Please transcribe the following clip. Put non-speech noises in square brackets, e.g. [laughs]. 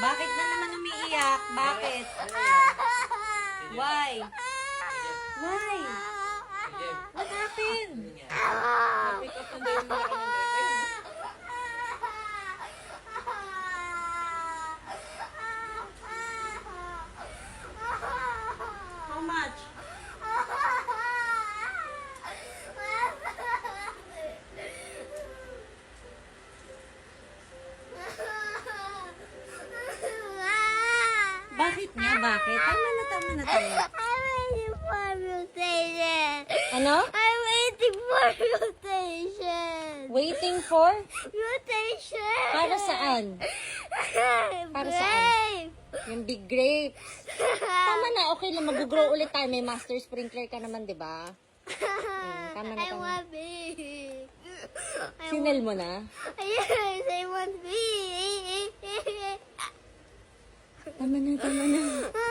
Bakit na naman umiiyak? Bakit? [laughs] Why? Bakit nga? Bakit? Tama na, tama na, tama na. I'm waiting for mutation. Ano? I'm waiting for mutation. Waiting for? Mutation. Para saan? [laughs] Para saan? Yung big grapes. Tama na, okay lang. Mag-grow ulit tayo. May master sprinkler ka naman, di ba? Hmm, tama na, I tama. want big. Sinel mo na? [laughs] Yes, I want big. Tama na, tama na.